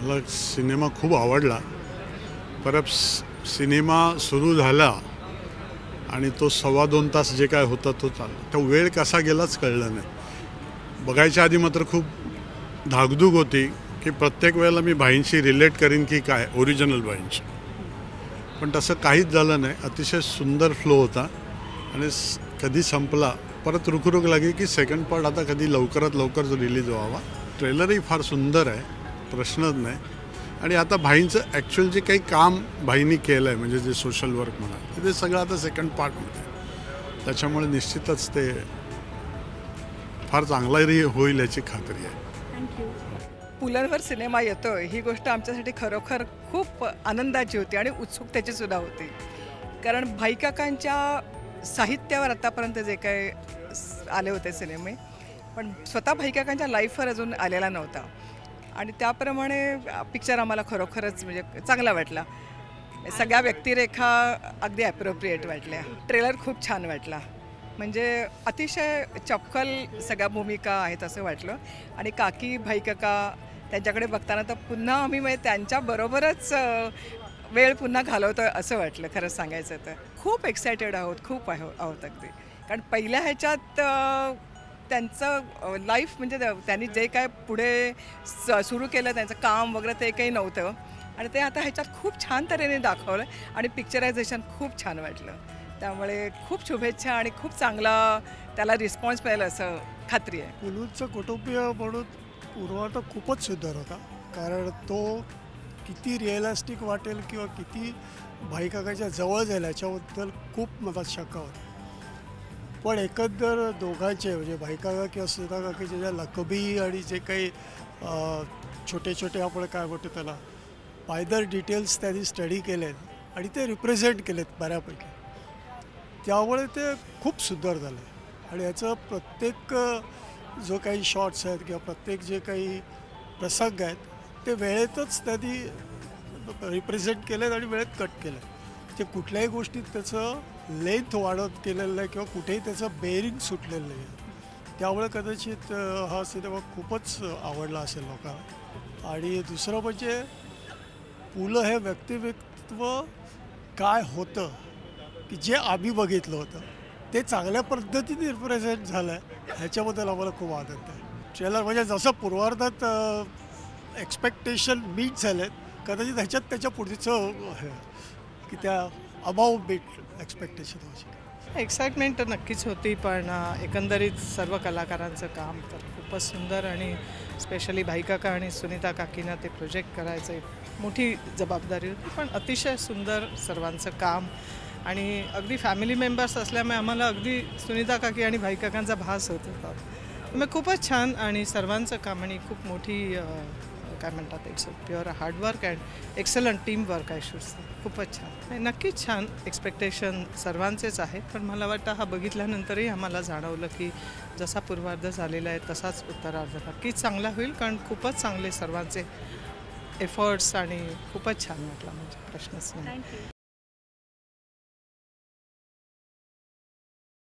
मला सिनेमा खूप आवडला. परत सिनेमा सुरू झाला आणि तो सव्वा दोन तास जे काय होता तो चालला तो वेळ कसा गेलाच कळलं नाही. बघायच्या आधी मात्र खूप धाकधूक होती की प्रत्येक वेळेला मी भाईंशी रिलेट करीन की काय ओरिजिनल भाईंशी. पण तसं काहीच झालं नाही. अतिशय सुंदर फ्लो होता आणि कधी संपला. परत रुखरुख लागली की सेकंड पार्ट आता कधी लवकरात लवकर रिलीज व्हावा. ट्रेलरही फार सुंदर आहे. प्रश्नच नाही. आणि आता भाईंचं ॲक्च्युअल जे काही काम भाईंनी केलं आहे म्हणजे जे सोशल वर्क म्हणा ते सगळं आता सेकंड पार्टमध्ये आहे. त्याच्यामुळे निश्चितच ते फार चांगलाही होईल याची खात्री आहे. पुलांवर सिनेमा येतो ही गोष्ट आमच्यासाठी खरोखर खूप आनंदाची होती आणि उत्सुकतेची सुद्धा होती. कारण भाईकाकांच्या साहित्यावर आत्तापर्यंत जे काय आले होते सिनेमे पण स्वतः भाईकाकांच्या लाईफवर अजून आलेला नव्हता. आणि त्याप्रमाणे पिक्चर आम्हाला खरोखरच म्हणजे चांगला वाटला. सगळ्या व्यक्तिरेखा अगदी ॲप्रोप्रिएट वाटल्या. ट्रेलर खूप छान वाटला. म्हणजे अतिशय चपकल सगळ्या भूमिका आहेत असं वाटलं. आणि काकी भाईकका त्यांच्याकडे बघताना तर पुन्हा आम्ही म्हणजे त्यांच्याबरोबरच वेळ पुन्हा घालवतो असं वाटलं खरं सांगायचं तर. खूप एक्सायटेड आहोत खूप आहो आहोत अगदी. कारण पहिल्या ह्याच्यात त्यांचं लाईफ म्हणजे त्यांनी जे काय पुढे स सुरू केलं त्यांचं काम वगैरे ते काही नव्हतं. आणि ते आता ह्याच्यात खूप छान तऱ्हेने दाखवलं आणि पिक्चरायझेशन खूप छान वाटलं. त्यामुळे खूप शुभेच्छा आणि खूप चांगला त्याला रिस्पॉन्स मिळेल असं खात्री आहे. कुलूचं कुटुंबीय म्हणून पूर्वा तर खूपच सुंदर होता. कारण तो किती रिअलिस्टिक वाटेल किंवा किती भाईकाकाच्या जवळ जाईल याच्याबद्दल खूप मला शंका होती. पण एकंदर दोघांचे म्हणजे भाईकाका किंवा सुधा ज्या लकबी आणि जे काही छोटे छोटे आपण काय म्हणतो त्याला पायदर डिटेल्स त्यांनी स्टडी केलेत आणि ते रिप्रेझेंट केलेत बऱ्यापैकी. त्यामुळे ते खूप सुंदर झालं. आणि याचं प्रत्येक जो काही शॉट्स आहेत किंवा प्रत्येक जे काही प्रसंग आहेत ते वेळेतच त्यांनी रिप्रेझेंट केलेत आणि वेळेत कट केलं ते कुठल्याही गोष्टीत त्याचं लेंथ वाढत केलेलं आहे किंवा कुठेही त्याचं बेरिंग सुटलेलं नाही. त्यामुळे कदाचित हा सिनेमा खूपच आवडला असेल लोकांना. आणि दुसरं म्हणजे पु ल हे व्यक्तिमत्व काय होतं की जे आम्ही बघितलं होतं ते चांगल्या पद्धतीने रिप्रेझेंट झालं आहे ह्याच्याबद्दल आम्हाला खूप आनंद आहे. ट्रेलर म्हणजे जसं पूर्वार्धात एक्सपेक्टेशन मीट झाले कदाचित ह्याच्यात त्याच्या पुढचं हे, की त्या अबाव बीट एक्सपेक्टेशन होऊ शकेल एक्साइटमेंट तर नक्कीच होती पण एकंदरीत सर्व कलाकारांचं काम तर खूपच सुंदर आणि स्पेशली भाई काका आणि सुनीता काकीनं ते प्रोजेक्ट करायचं एक मोठी जबाबदारी होती पण अतिशय सुंदर सर्वांचं काम. आणि अगदी फॅमिली मेंबर्स असल्यामुळे आम्हाला अगदी सुनीता काकी आणि भाईकाकांचा भास होत होता. मग खूपच छान आणि सर्वांचं काम आणि खूप मोठी काय म्हणतात it's pure hard work and excellent team work I should say खूपच छान. नक्कीच छान एक्सपेक्टेशन सर्वांचेच आहेत पण मला वाटतं हा बघितल्यानंतरही आम्हाला जाणवलं की जसा पूर्वार्ध झालेला आहे तसाच उत्तरार्ध नक्कीच चांगला होईल कारण खूपच चांगले सर्वांचे एफर्ट्स आणि खूपच छान वाटला म्हणजे प्रश्नच नाही.